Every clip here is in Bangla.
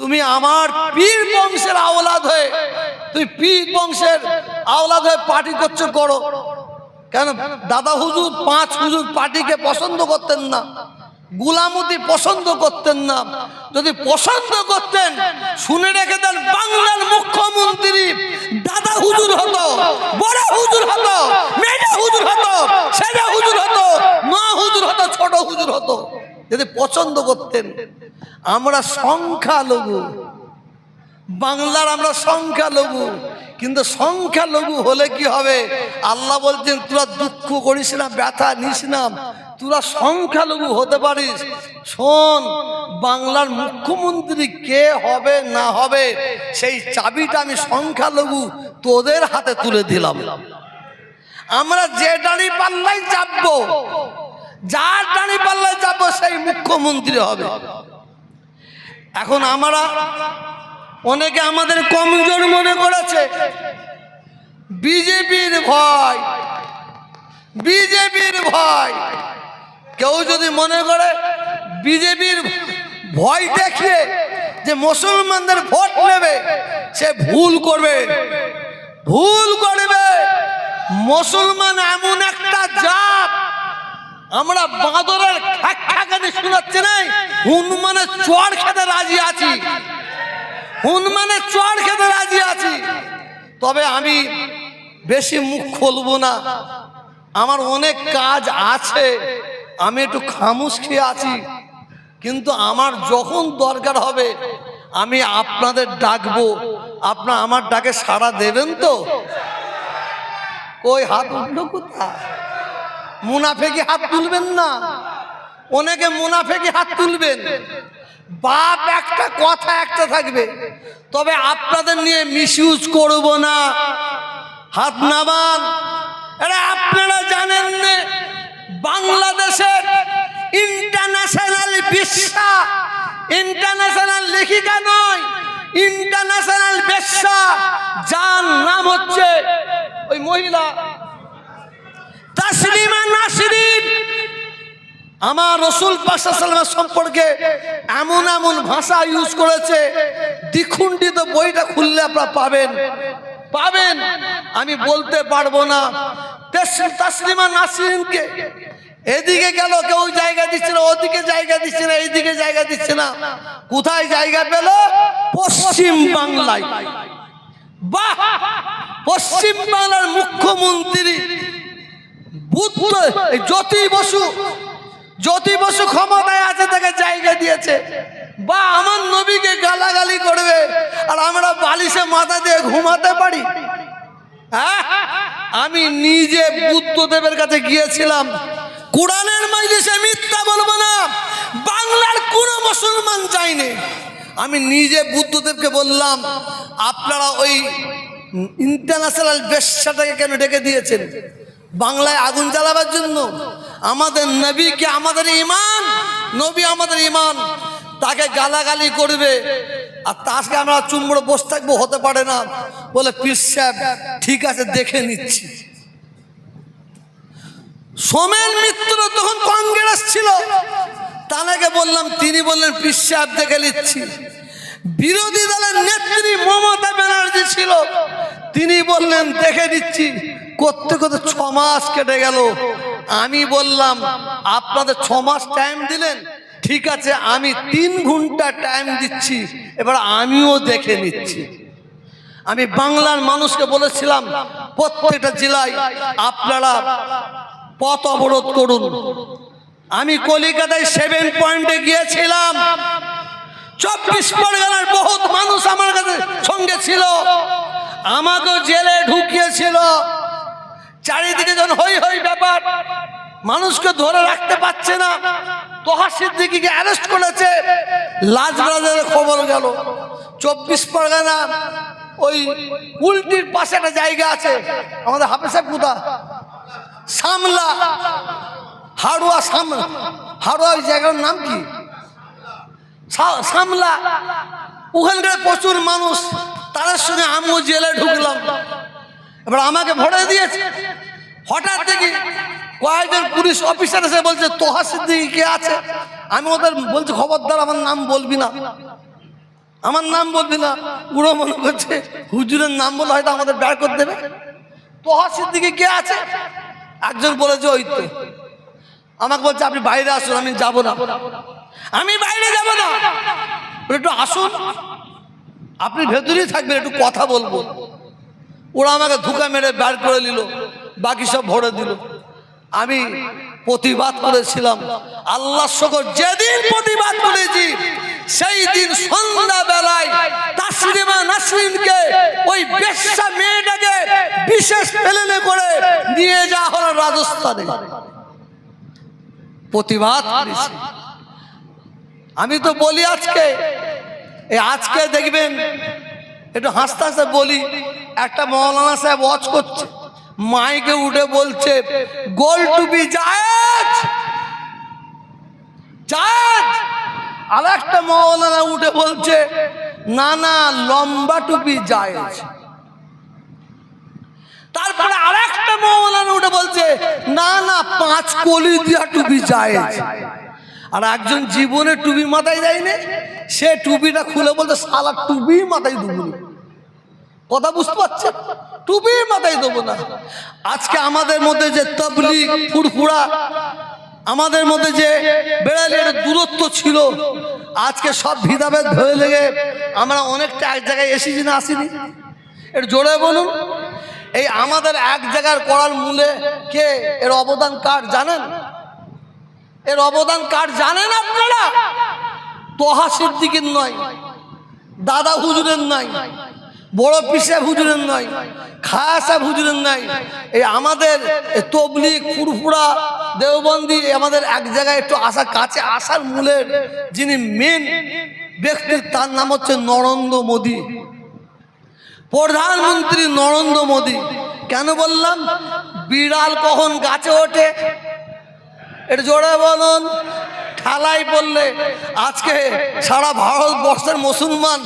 তুমি আমার পীর বংশের আওলাদ হয়ে, তুমি পীর বংশের আওলাদ হয়ে পার্টি করছ, করো। কেন? দাদা হুজুর, পাঁচ হুজুর পার্টিকে পছন্দ করতেন না। গুলামতি পছন্দ করতেন না। যদি পছন্দ করতেন, শুনে রেখে দেন, বাংলার মুখ্যমন্ত্রী দাদা হুজুর হতো, বড় হুজুর হতো, মেজা হুজুর হতো, সেজা হুজুর হতো, মা হুজুর হতো, ছোট হুজুর হতো। যদি পছন্দ করতেন আমরা সংখ্যালঘু। বাংলার আমরা সংখ্যালঘু। কিন্তু সংখ্যালঘু হলে কি হবে? আল্লাহ বলছেন, তোরা দুঃখ করিস না, ব্যথা নিস না। তোরা সংখ্যালঘু হতে পারিস। শোন, বাংলার মুখ্যমন্ত্রী কে হবে, না হবে, সেই চাবিটা আমি সংখ্যালঘু তোদের হাতে তুলে দিলাম। আমরা যে দাঁড়ি পাল্লাই চাপবো, যার দাঁড়ি পাল্লাই চাপবো, সেই মুখ্যমন্ত্রী হবে। এখন আমরা অনেকে আমাদের কমজোর মনে করেছে, বিজেপির ভয় বিজেপির ভয়। কেউ যদি মনে করে বিজেপির ভয় দেখিয়ে যে মুসলমানদের ভোট নেবে, সে ভুল করবে। ভুল করবে। মুসলমান এমন একটা জাত আমরা বাঁদরের খ্যাকানি শোনাচ্ছি নাই হনুমানের চড় খেতে রাজি আছি। হনুমানের চড় খেতে রাজি আছি। তবে আমি বেশি মুখ খুলবো না। আমার অনেক কাজ আছে। আমি একটু খামুশ খেয়ে আছি। কিন্তু আমার যখন দরকার হবে, আমি আপনাদের ডাকবো। আপনার আমার ডাকে সাড়া দেবেন তো? কই হাত উঠল কোথায়? মুনাফেকি হাত তুলবেন না। অনেকে মুনাফেকি হাত তুলবেন। বাপ একটা কথা একটা থাকবে। তবে আপনাদের নিয়ে মিসইউজ করব না। হাত নামান। আপনারা জানেন বাংলাদেশের ইন্টারন্যাশনাল বিশ্বা ইন্টারন্যাশনাল লেখিকা নয়, ইন্টারন্যাশনাল বেশ্যা। যার নাম হচ্ছে ওই মহিলা তাসলিমা নাসরিন। আমার রসুল পাশাসাল্লামের সম্পর্কে এমন এমন ভাষা ইউজ করেছে, দ্বিখণ্ডিত বইটা খুললে আপনারা পাবেন। পাবেন। আমি বলতে পারব না। তেস- তাসলিমা নাসরিনকে এদিকে গেল, কেউ জায়গা দিচ্ছে না, ওদিকে জায়গা দিচ্ছে না, এইদিকে জায়গা দিচ্ছে না। কোথায় জায়গা পেল? পশ্চিম বাংলায়। বাহ! পশ্চিম বাংলার মুখ্যমন্ত্রী বুদ্ধ জ্যোতি বসু। জ্যোতি বসু ক্ষমতায় আছে, তাকে জায়গা দিয়েছে। বা আমার নবীকে গালাগালি করবে, আর আমরা বালিশে মাথা দিয়ে ঘুমাতে পারি? হ্যাঁ? আমি নিজে বুদ্ধদেবের কাছে গিয়েছিলাম। কোরআনের মজলিসে মিথ্যা বলব না। বাংলার কোনো মুসলমান চাইনি আমি নিজে বুদ্ধদেবকে বললাম, আপনারা ওই ইন্টারন্যাশনাল বেশ্যাটাকে কেন ডেকে দিয়েছেন? বাংলায় আগুন জ্বালাবার জন্য। আমাদের নবীকে আমাদের ইমান নবী আমাদের ইমান তাকে গালাগালি করবে। আর তাকে আমরা চুমড়ো বসে থাকব, হতে পারে না। বলে, পীর সাহেব, ঠিক আছে, দেখে নিচ্ছি। সোমেন মিত্র তখন কংগ্রেস ছিল। তানাকে বললাম, তিনি বললেন, পীর সাহেব, দেখে নিচ্ছি। বিরোধী দলের নেত্রী মমতা ব্যানার্জি ছিল। তিনি বললেন, দেখে দিচ্ছি করতে করতে ছ মাস কেটে গেল। আমি বললাম, আপনাদের ছ মাস টাইম দিলেন? ঠিক আছে, আমি তিন ঘণ্টা টাইম দিচ্ছি, এবার আমিও দেখে নিচ্ছি। আমি বাংলার মানুষকে বলেছিলাম, প্রত্যেকটা জেলায় আপনারা পথ অবরোধ করুন। আমি কলিকাতায় সেভেন পয়েন্টে গিয়েছিলাম। চব্বিশ পরগনার বহুত মানুষ আমার কাছে সঙ্গে ছিল। আমাকেও জেলে ঢুকিয়েছিল। চারিদিকে যখন হই হই ব্যাপার। মানুষকে ধরে রাখতে পারছে না। তোহা সিদ্দিকিকে অ্যারেস্ট করেছে। লাজবাজারের খবর গেল। চব্বিশ পরগনা, ওই উল্টির পাশে একটা জায়গা আছে। আমাদের হাফেসাব কুদা সামলা, হাড়ুয়া সামলা। হাড়ুয়া ওই জায়গার নাম কি? সামলা। ওখানকার প্রচুর মানুষ। তাদের সঙ্গে আমিও জেলে ঢুকলাম। এবার আমাকে ভরে দিয়েছে। হঠাৎ দেখি কয়েকজন পুলিশ অফিসার এসে বলছে, তোহা সিদ্দিকি কে আছে? আমি ওদের বলছি, খবরদার, আমার নাম বলবি না। আমার নাম বলবি না। পুরো মনে করছে, হুজুরের নাম বলে হয়তো আমাদের বের করে দেবে। তোহা সিদ্দিকে কে আছে? একজন বলেছে, ওই তো। আমাকে বলছে, আপনি বাইরে আসুন, আমি যাব না। আমি বাইরে যাব না। একটু আসুন। আপনি ভেতরেই থাকবেন, একটু কথা বলব। ওরা আমাকে ধোকা মেরে বের করে নিল বাকি সব ভরে দিল। আমি প্রতিবাদ করেছিলাম আল্লাহ শকর যেদিন প্রতিবাদ করেছি, সেই দিন সন্ধ্যা বেলায় নাসরিনকে ওই মেয়েটাকে বিশেষ করে নিয়ে হলো রাজস্থানে। প্রতিবাদ আমি তো বলি আজকে আজকে দেখবেন, একটু হাসতে হাসতে বলি একটা মৌলানা সাহেব ওয়াচ করছে, মাইকে উঠে বলছে, গোল টু বি জায়েজ জায়েজ আর একটা মৌলানা উঠে বলছে, না না, লম্বা টুপি জায়েজ তারপরে আর একটা মৌলানা উঠে বলছে, না না, পাঁচ কলি দিয়া টুপি জায়েজ আর একজন জীবনে টুপি মাথায় দেয়নি, সে টুপিটা খুলে বলতে সালা টুপি মাথায় দেবো না। কথা বুঝতে পারছেন টুপি মাথায় দেবো না। আজকে আমাদের মধ্যে যে তবলি ফুরফুরা, আমাদের মধ্যে যে বেড়ালের দূরত্ব ছিল, আজকে সব ভিদাভেদ ধরে লেগে আমরা অনেকটা এক জায়গায় এসেছি না আসিনি? এর জোরে বলুন। এই আমাদের এক জায়গার করার মূলে কে? এর অবদান কার জানেন? এর অবদান কার জানেন আপনারা? তোহা সিদ্দিকের নয়, দাদা হুজুরের নয়। বড় পিসা হুজুরের নয় খাসা হুজুরের নয় এই আমাদের এই তবলিগ ফুরফুরা দেওবন্দি আমাদের এক জায়গায় একটু আসা কাছে আসার মূলের যিনি মেন ব্যক্তি, তার নাম হচ্ছে নরেন্দ্র মোদী। প্রধানমন্ত্রী নরেন্দ্র মোদী। কেন বললাম? বিড়াল কখন গাছে ওঠে? এটা জোরে বলুন। ঠালাই বললে, আজকে সারা ভারতবর্ষের মুসলমান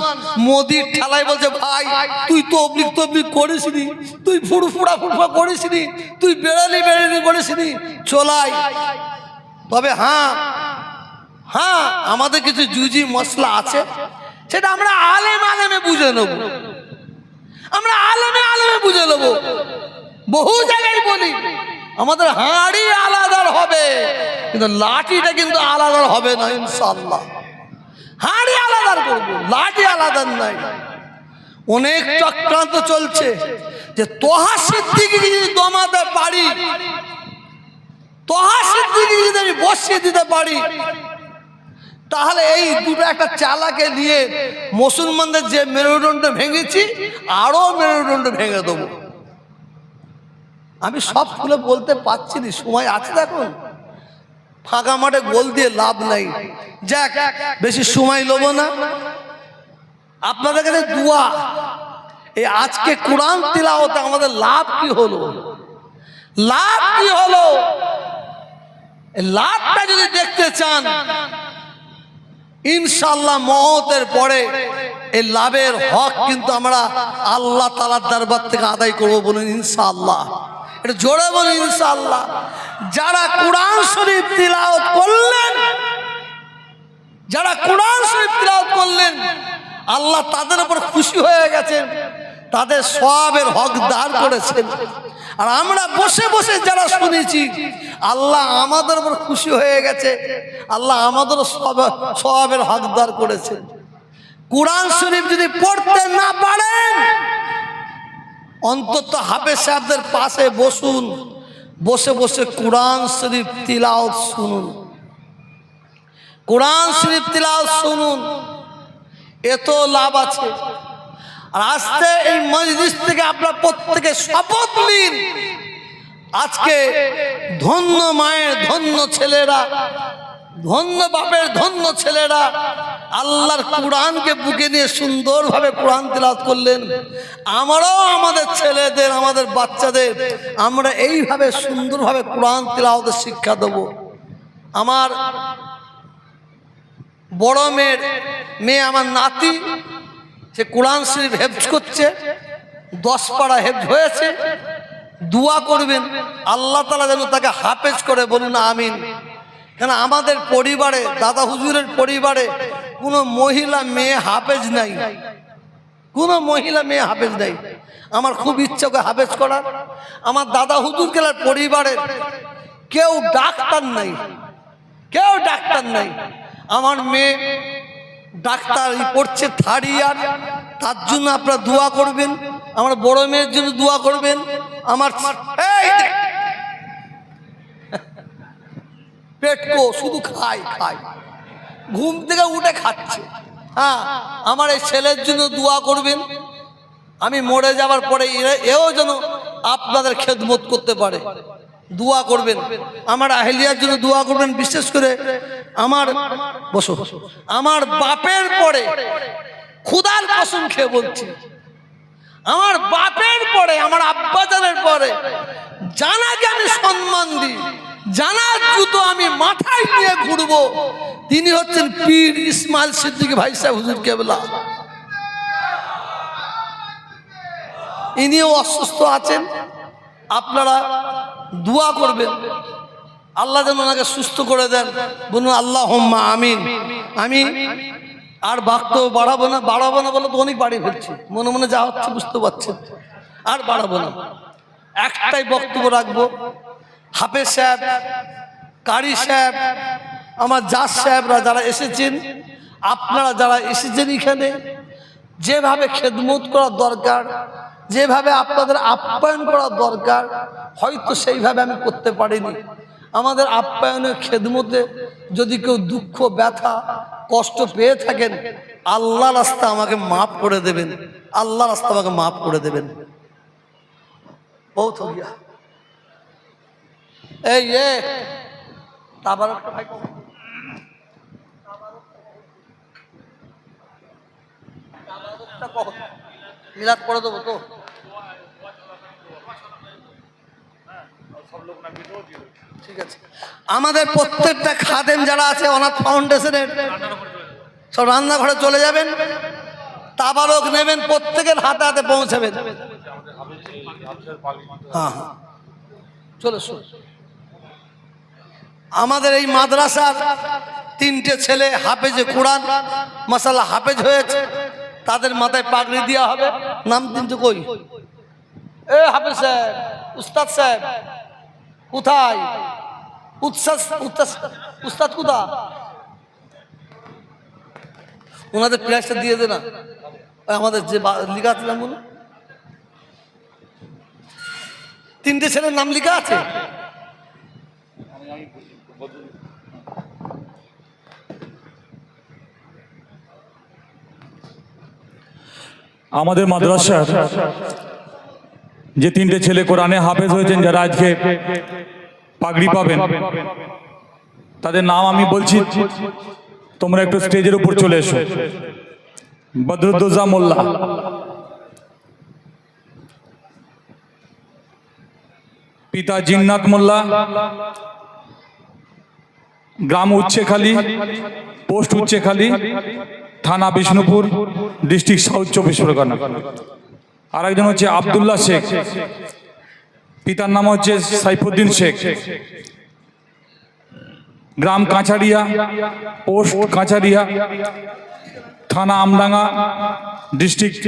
মোদির ঠালাই বলছে, ভাই, তুই তবলিক তবলিক করিস নি তুই ফুড়ফা করিস নি তুই বেড়ালি বেড়ালি করিস নি চলাই। তবে হ্যাঁ হ্যাঁ আমাদের কিছু জুজি মশলা আছে, সেটা আমরা আলেম আলেমে বুঝে নেব। আমরা আলেমে আলেমে বুঝে নেব। বহু জায়গায় বলি আমাদের হাঁড়ি আলাদার হবে। কিন্তু লাঠিটা কিন্তু আলাদার হবে না ইনশাল্লাহ হাঁড়ি আলাদার করব, লাঠি আলাদার নাই। অনেক চক্রান্ত চলছে যে তোহা সিদ্দিকে যদি দমাতে পারি, তোহা সিদ্দিকে যদি আমি বসিয়ে দিতে পারি, তাহলে এই দুটো একটা চালাকে নিয়ে মুসলমানদের যে মেরুদণ্ড ভেঙেছি, আরও মেরুদণ্ড ভেঙে দেবো। আমি সব খুলে বলতে পারছি না, সময় আছে দেখুন। ফাঁকা মাঠে গোল দিয়ে লাভ নাই। যাক, বেশি সময় লোবো না। আপনাদের কাছে দুয়া, এই আজকে কোরআন তিলাওতে আমাদের লাভ কি হলো? লাভ কি হলো? লাভটা যদি দেখতে চান ইনশাল্লাহ মহতের পরে এই লাভের হক কিন্তু আমরা আল্লাহ তালার দরবার থেকে আদায় করব বলুন ইনশাআল্লাহ। এটা জোরে বলুন ইনশাআল্লাহ। যারা কোরআন শরীফ তিলাওয়াত করলেন, যারা কোরআন শরীফ তিলাওয়াত করলেন, আল্লাহ তাদের উপর খুশি হয়ে গেছেন, তাদের সবের হক দাঁড় করেছেন। আর আমরা বসে বসে যারা শুনেছি, আল্লাহ আমাদের উপর খুশি হয়ে গেছে, আল্লাহ আমাদের সবের হকদার করেছেন। কোরআন শরীফ যদি পড়তে না পারেন অন্তত হাফেজ সাহেবদের পাশে বসুন। বসে বসে কোরআন শরীফ তিলাওত শুনুন। কোরআন শরীফ তিলাওত শুনুন। এত লাভ আছে। আর এই মজলিস থেকে আপনার প্রত্যেকে শপথ নিন। আজকে ধন্য মায়ের ধন্য ছেলেরা ধন্য বাপের ধন্য ছেলেরা। আল্লাহর কোরআনকে বুকে নিয়ে সুন্দরভাবে কোরআন তিলাত করলেন। আমরাও আমাদের ছেলেদের, আমাদের বাচ্চাদের, আমরা এইভাবে সুন্দরভাবে কোরআন তিলাওয়াতের শিক্ষা দেব। আমার বড় মেয়ের মেয়ে আমার নাতি, সে কোরআন শরীফ হেফজ করছে, দশ পাড়া হেফজ হয়েছে। দোয়া করবেন, আল্লাহ তালা যেন তাকে হাফেজ করে বলুন, আমিন। কেন আমাদের পরিবারে, দাদা হুজুরের পরিবারে কোনো মহিলা মেয়ে হাফেজ নাই। কোনো মহিলা মেয়ে হাফেজ নাই। আমার খুব ইচ্ছা করে হাফেজ করার। আমার দাদা হুজুর গেলার পরিবারের কেউ ডাক্তার নাই। কেউ ডাক্তার নাই। আমার মেয়ে ডাক্তার পড়ছে থার্ড ইয়ার, তার জন্য আপনারা দোয়া করবেন। আমার বড় মেয়ের জন্য দোয়া করবেন। আমার দেখ। পেটকো শুধু খায় খায় ঘুম থেকে উঠে খাচ্ছে। হ্যাঁ আমার এই ছেলের জন্য দোয়া করবেন। আমি মরে যাবার পরে এও যেন আপনাদের খেদমত করতে পারে। দোয়া করবেন। আমার আহেলিয়ার জন্য দোয়া করবেন, বিশেষ করে আমার, বসো। আমার বাপের পরে ক্ষুদার কসম খেয়ে বলছি। আমার বাপের পরে, আমার আব্বাজানের পরে জানাকে আমি সম্মান দিই। জানার জুতো আমি মাথায় নিয়ে ঘুরবো। তিনি হচ্ছেন পীর ইসমাইল সিদ্দিক ভাই সাহেব, হুজুর কেবলা। ইনিও অসুস্থ আছেন। আপনারা দোয়া করবেন। আল্লাহ যেন ওনাকে সুস্থ করে দেন। বলুন আল্লাহ হোম্মা আমিন। আমি আর বাক্য বাড়াবো না বাড়াবো না বলে তো অনেক বাড়ি ফেলছি। মনে মনে যা হচ্ছে বুঝতে পারছেন। আর বাড়াবো না। একটাই বক্তব্য রাখব। হাফেজ সাহেব কারি সাহেব, আমার জাজ সাহেবরা যারা এসেছেন, আপনারা যারা এসেছেন এখানে, যেভাবে খেদমত করা দরকার, যেভাবে আপনাদের আপ্যায়ন করা দরকার, হয়তো সেইভাবে আমি করতে পারিনি। আমাদের আপ্যায়নের খেদমতে যদি কেউ দুঃখ, ব্যথা, কষ্ট পেয়ে থাকেন, আল্লাহ রাস্তা আমাকে মাফ করে দেবেন। আল্লাহ রাস্তা আমাকে মাফ করে দেবেন। বহুত এই। মিলাদ করে দেবো তো। ঠিক আছে। আমাদের প্রত্যেকটা খাদেম যারা আছে, অনাথ ফাউন্ডেশনের, সব রান্নাঘরে চলে যাবেন। তাবারক নেবেন, প্রত্যেকের হাতে হাতে পৌঁছাবেন। হ্যাঁ হ্যাঁ। চলে শোন আমাদের এই মাদ্রাসার তিনটে ছেলে হাফেজে কোরআন মশালা হাফেজ হয়েছে, তাদের মাথায় পাগড়ি দেওয়া হবে। নাম কিন্তু কই? এ হাফেজ সাহেব, উস্তাদ সাহেব, কোথায়? উস্তাদ ওনাদের দিয়ে দে না। আমাদের যে তিনটে ছেলের নাম লেখা আছে? আমাদের মাদ্রাসার যে তিনটে ছেলে কোরআনে হাফেজ হয়েছেন যারা আজকে পাগড়ি পাবেন, তাদের নাম আমি বলছি, তোমরা একটু স্টেজের উপর চলে এসো। বদরুদ্দোজা মোল্লা। পিতা জিন্নাত মোল্লা। গ্রাম উচ্ছেখালী, পোস্ট উচ্ছেখালী, থানা বিষ্ণুপুর, ডিস্ট্রিক্ট সাউথ চব্বিশ পরগনা। আর একজন হচ্ছে আবদুল্লাহ শেখ, পিতার নাম হচ্ছে সাইফুদ্দিন শেখ। গ্রাম কাঁচারিয়া, পোস্ট কাঁচারিয়া, থানা আমডাঙ্গা, ডিস্ট্রিক্ট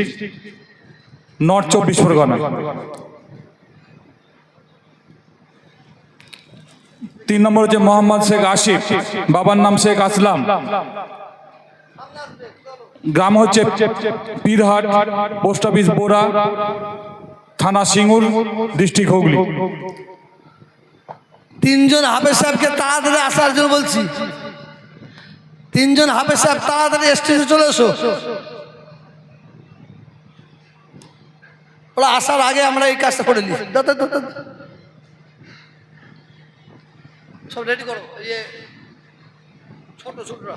নর্থ চব্বিশ পরগনা। তিন নম্বর হচ্ছে মোহাম্মদ শেখ আসিফ বাবার নাম শেখ আসলাম। গ্রাম হচ্ছে পীরহাট, পোস্ট অফিস বোরা, থানা সিঙ্গুর, ডিস্ট্রিক্ট হুগলি। তিনজন হাফেজ সাহেবকে তাড়াতাড়ি আসার জন্য বলছি। তিনজন হাফেজ সাহেব তাড়াতাড়ি স্টেজে চলে এসো। ওরা আসার আগে আমরা এই কাজটা করে নিই। সব রেডি করো এই যে ছোট ছোটরা।